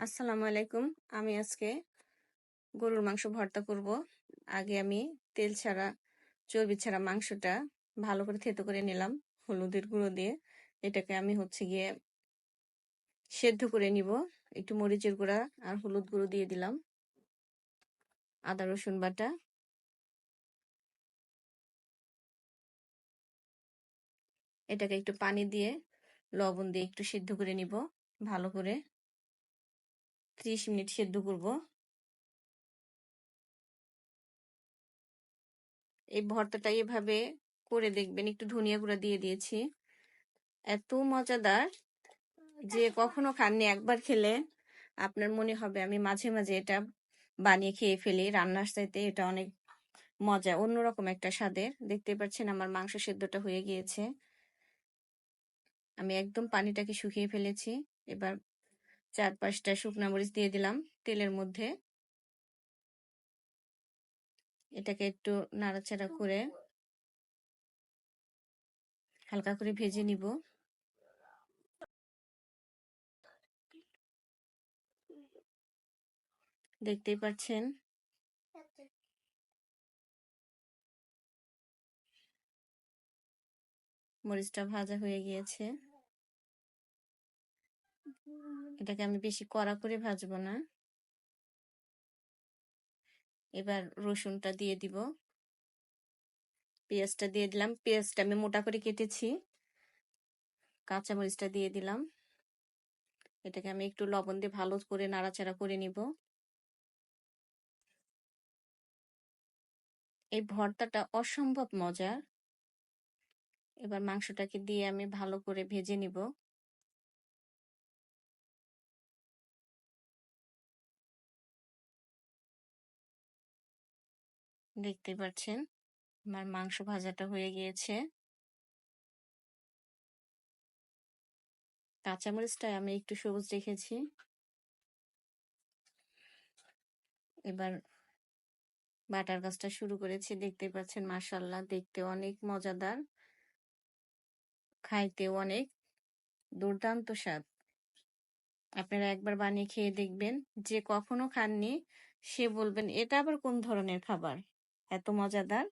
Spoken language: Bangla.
আসসালামু আলাইকুম। আমি আজকে গরুর মাংস ভর্তা করব। আগে আমি তেল ছাড়া, চর্বি ছাড়া মাংসটা ভালো করে থেতো করে নিলাম, হলুদের গুঁড়ো দিয়ে। এটাকে আমি হচ্ছে গিয়ে সেদ্ধ করে নিব। একটু মরিচের গুঁড়া আর হলুদ গুঁড়ো দিয়ে দিলাম। আদা, রসুন বাটা। এটাকে একটু পানি দিয়ে লবণ দিয়ে একটু সিদ্ধ করে নিব, ভালো করে। ত্রিশ মিনিট সেদ্ধ করব। এই ভর্তাটা এভাবে করে দেখবেন, একটু ধনিয়া গুঁড়া দিয়ে দিয়েছি। এত মজাদার যে কখনো খাননি, একবার খেলে আপনার মনে হবে আমি মাঝে মাঝে এটা বানিয়ে খেয়ে ফেলি, রান্নার চাইতে এটা অনেক মজা, অন্যরকম একটা স্বাদের। দেখতে পাচ্ছেন আমার মাংস সেদ্ধটা হয়ে গিয়েছে। আমি একদম পানিটাকে শুকিয়ে ফেলেছি। এবার চার পাঁচটা শুকনো মরিচ দিয়ে দিলাম তেলের মধ্যে। এটাকে একটু নাড়াচাড়া করে হালকা করে ভেজে নিব। দেখতেই পাচ্ছেন? মরিচটা ভাজা হয়ে গিয়েছে। এটাকে আমি বেশি কড়া করে ভাজবো না। এবার রসুনটা দিয়ে দিব। পেঁয়াজটা দিয়ে দিলাম। পেঁয়াজটা আমি মোটা করে কেটেছি। কাঁচামরিচটা দিয়ে দিলাম। এটাকে আমি একটু লবণ দিয়ে ভালো করে নাড়াচাড়া করে নিব। এই ভর্তাটা অসম্ভব মজার। এবার মাংসটাকে দিয়ে আমি ভালো করে ভেজে নিব। দেখতে পাচ্ছেন আমার মাংস ভাজাটা হয়ে গিয়েছে। কাঁচামরিচটা আমি একটু সবুজ রেখেছি। এবার বাটার কাজটা শুরু করেছি দেখতে পাচ্ছেন মাসাল্লাহ দেখতে অনেক মজাদার। খাইতেও অনেক দুর্দান্ত স্বাদ। আপনারা একবার বানিয়ে খেয়ে দেখবেন, যে কখনো খাননি সে বলবেন, এটা আবার কোন ধরনের খাবার? এত মজাদার।